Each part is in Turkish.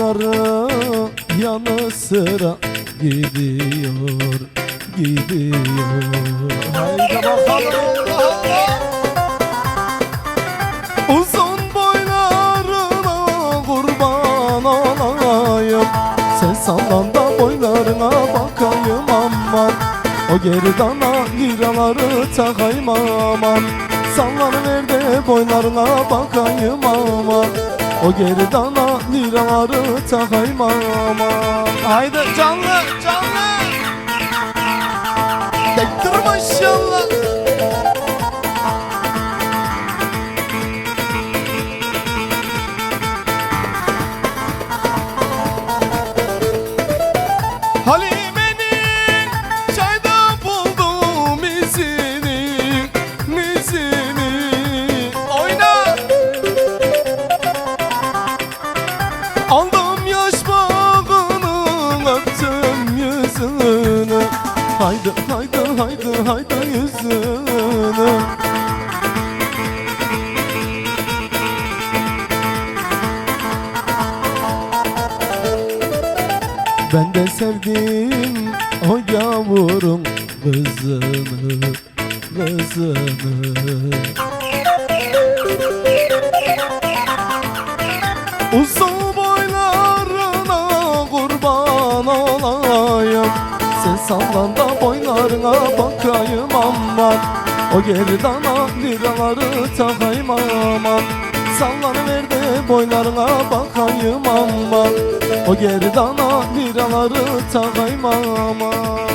Kardeşleri yanı sıra gidiyor, gidiyor. Haydi bakalım. Uzun boylarına kurban olayım Sen sallan da boylarına bakayım aman O gerdana liraları takayım aman Sallanıver de boylarına bakayım aman O gerdana liraları takayım aman Haydi canlı canlı. Tektir maşallah Halime'nin Ben de sevdim o yavurum kızını, kızını. Uzun boylarına kurban olayım. Sen sallan da boylarına bakayım aman. O gerdana liraları takayım aman. Sallanıver de boylarına bakayım aman O gerdana liraları takayım aman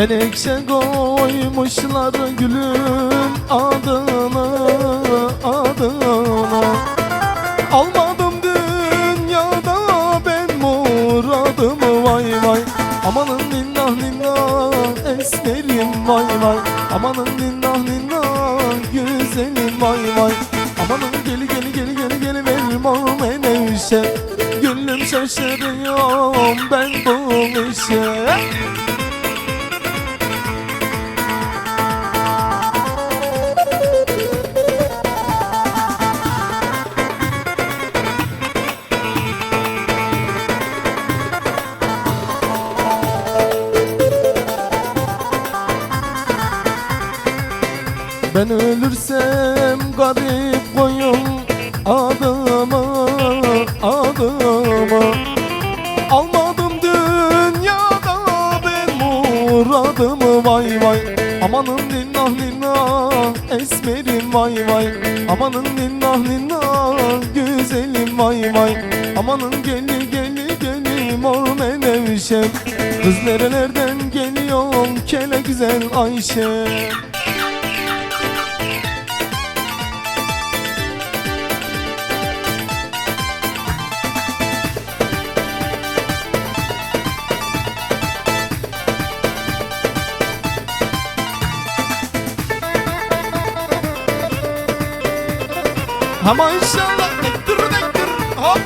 Menekşe koymuşlar gülün adını adını. Almadım dünyada ben muradımı vay vay. Amanın ninnah ninnah esmerim vay vay. Amanın ninnah ninnah güzelim vay vay. Amanın geli geli geli geli geli verim o menevşe. Gülüm şaşırıyorum ben bu işe Ben ölürsem garip koyun adımı adımı Almadım dünyada ben muradımı vay vay. Amanın ninnah ninnah esmerim vay vay. Amanın ninnah ninnah güzelim vay vay. Amanın geli geli geli mor menevşem Kız nerelerden geliyorsun kele güzel Ayşe Ha maşallah nektir nektir hop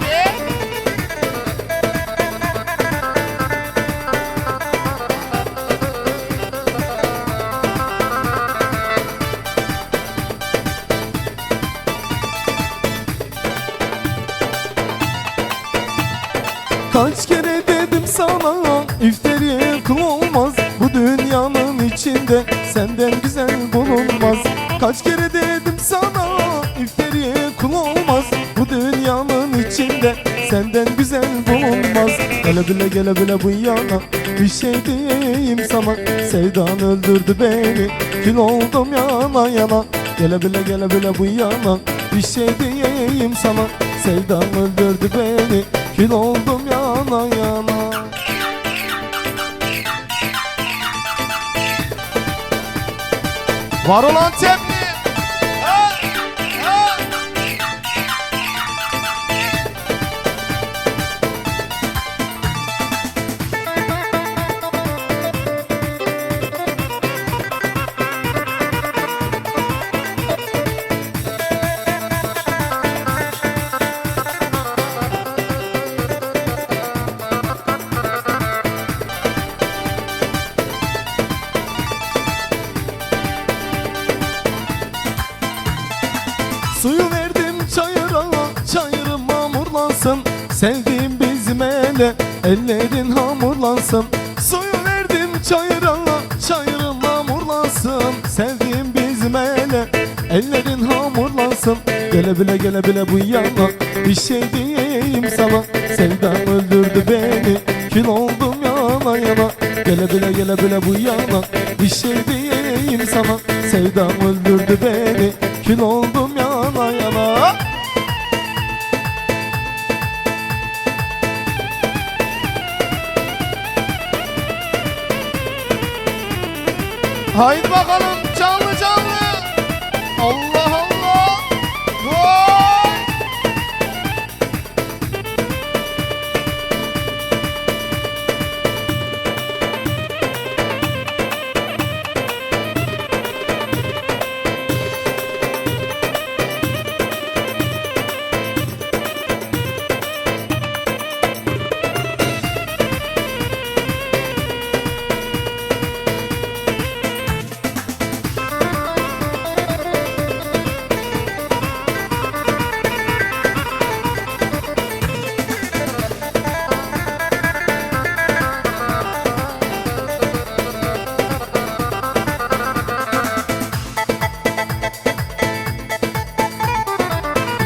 Kaç kere dedim sana ifteri kıl olmaz Bu dünyanın içinde Senden güzel bulunmaz. Kaç kere içinde Senden güzel bulunmaz Gele bile gele bile bu yana Bir şey diyeyim sana. Sevdan öldürdü beni Kül oldum yana yana. Gele bile gele bile bu yana Bir şey diyeyim sana. Sevdan öldürdü beni Kül oldum yana yana. Var olan tepki verdim çayıra Çayırım mamurlansın Sevdiğim bizim Ellerin hamurlansın. Gele bile gele bile bu yana Bir şey diyeyim sana. Sevdam öldürdü beni Kül oldum yana yana. Gele bile gele bile bu yana Bir şey diyeyim sana. Sevdam öldürdü beni Kül oldum Haydi bakalım canlı canlı Allah Allah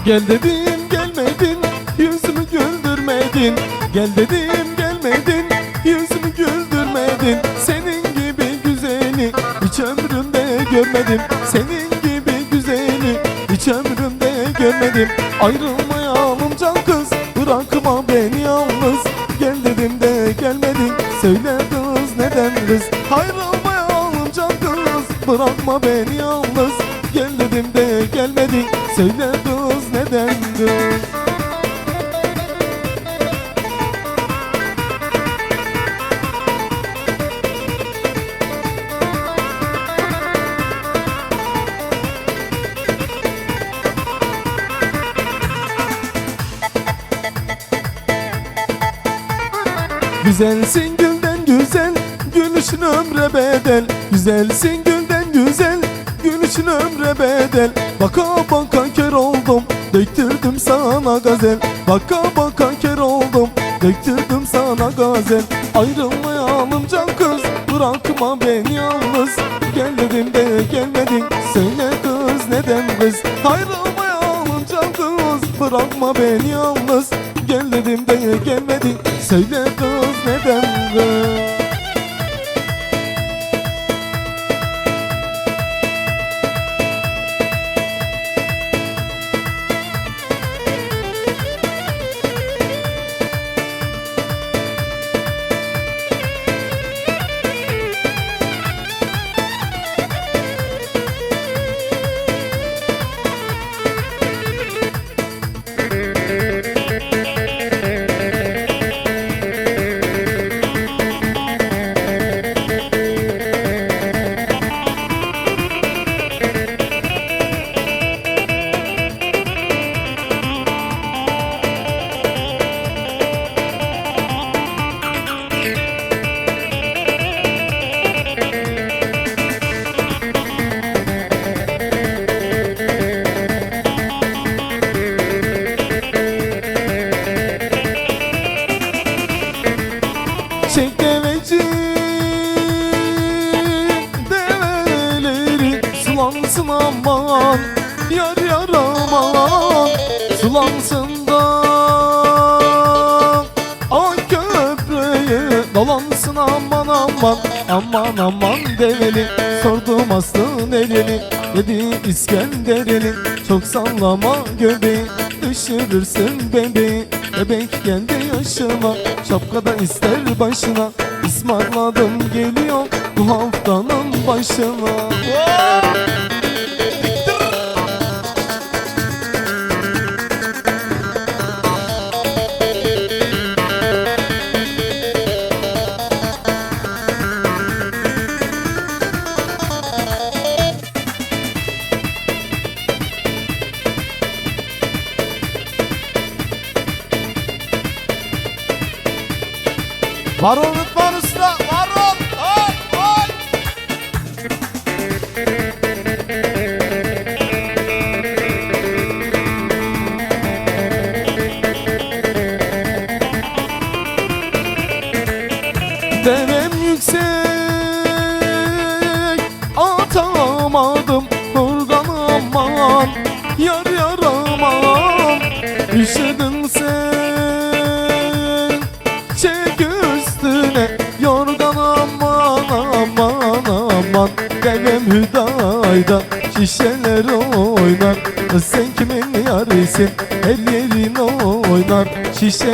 Gel dedim gelmedin Yüzümü güldürmedin. Gel dedim gelmedin Yüzümü güldürmedin. Senin gibi güzeli Hiç ömrümde görmedim. Senin gibi güzeli Hiç ömrümde görmedim. Ayrılmayalım can kız Bırakma beni yalnız. Gel dedim de gelmedin Söyle kız neden kız? Ayrılmayalım can kız Bırakma beni yalnız. Gel dedim de gelmedin Söyle Güzelsin gülden güzel Gülüşün ömre bedel. Güzelsin gülden güzel Gülüşün ömre bedel. Baka baka kör oldum Döktürdüm sana gazel. Baka baka kör oldum. Döktürdüm sana gazel. Ayrılmayalım can kız. Bırakma beni yalnız. Gel dedim de gelmedin. Söyle kız neden kız? Ayrılmayalım can kız. Bırakma beni yalnız. Gel dedim de gelmedin. Söyle kız neden kız aman aman Aman develi Sordum aslı nereli Dedi İskendereli. Çok sallama göbeği Düşürürsün bebeği. Bebek geldi yaşına Şapkada ister başına. Ismarladım geliyor Bu haftanın başına Var ol Şişeler oynar. Sen kimin yarısın? El yerin oynar. Şişe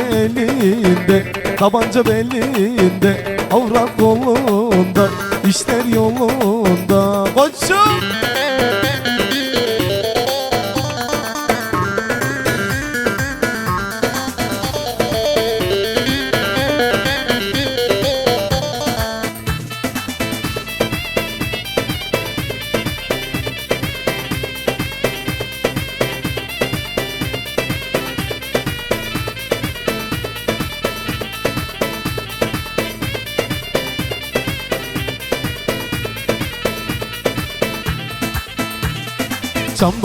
Tabanca belinde Avrat kolunda işler yolunda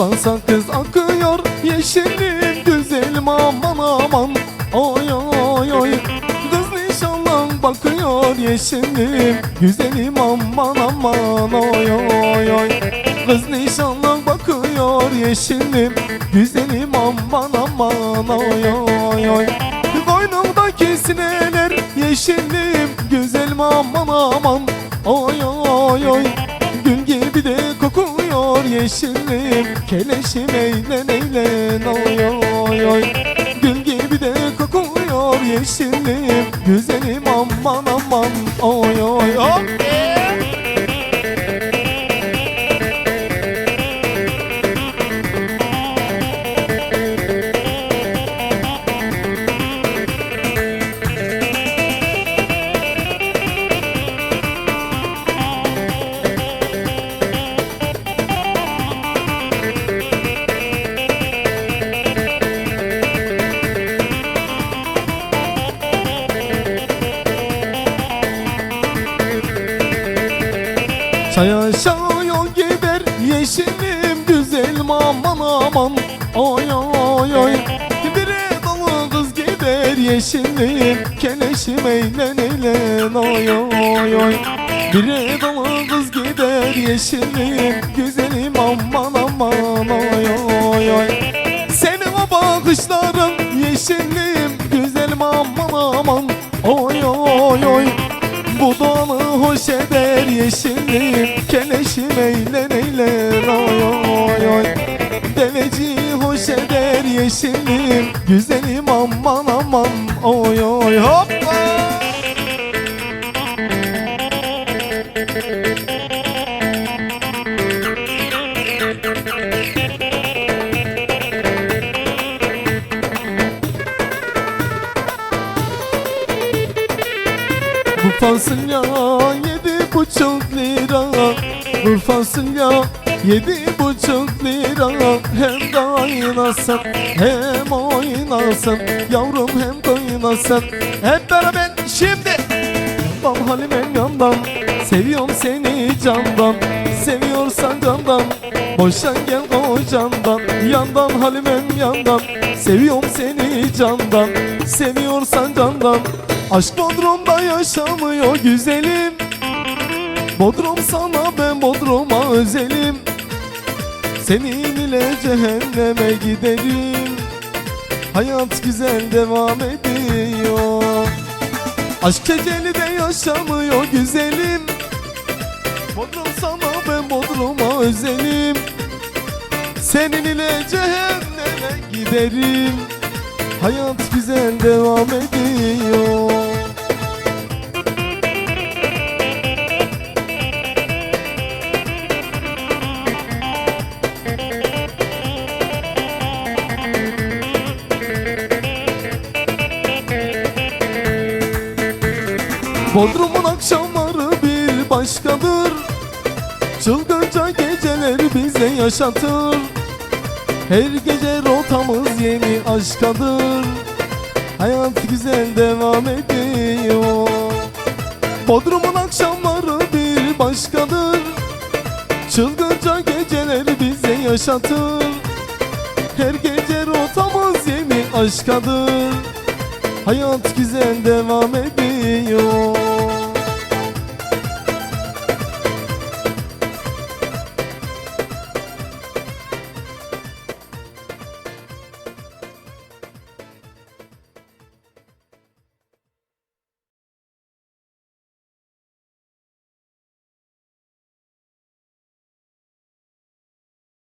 Çamdan sakız akıyor yeşillim güzelim aman aman. Oy oy oy Kız nişanlan bakıyor yeşillim güzelim aman aman. Oy oy oy Kız nişanlan bakıyor yeşillim güzelim aman aman. Oy oy oy Koynumdaki sineler yeşillim güzelim aman aman. Oy oy oy kokuyor yeşillim Keleşim eğlen eğlen oy oy oy Gül gibi de kokuyor yeşillim Güzelim aman aman oy oy oy Yol gider yeşilim güzelim aman aman. Oy oy oy Bire dolu kız gider yeşilim Keleşim eğlen eğlen oy oy oy Bire dolu kız gider yeşilim Güzelim aman aman. Oy oy oy Senin o bakışların hoş eder yeşillim Keleşim eğlen eğlen oy oy oy Deveci hoş eder yeşillim Güzelim aman aman. Oy oy hoppa yedi buçuk lira. Bu fasulye yedi buçuk lira. Hem de hem oynasın. Yavrum hem oynasın Hep beraber şimdi. Bal Halime'm yandan Seviyorum seni candan. Seviyorsan candan Boşan gel kocandan. Yandan Halime'm yandan Seviyorum seni candan. Seviyorsan candan Aşk Bodrum'da yaşamıyor güzelim Bodrum sana ben Bodrum'a özelim. Senin ile cehenneme giderim Hayat güzel devam ediyor. Aşk eceli de yaşamıyor güzelim. Bodrum sana ben Bodrum'a özelim. Senin ile cehenneme giderim. Hayat güzel devam ediyor Bodrum'un akşamları bir başkadır. Çılgınca geceler bize yaşatır. Her gece rotamız yeni aşkadır. Hayat güzel devam ediyor. Bodrum'un akşamları bir başkadır. Çılgınca geceler bize yaşatır. Her gece rotamız yeni aşkadır Hayat güzel devam ediyor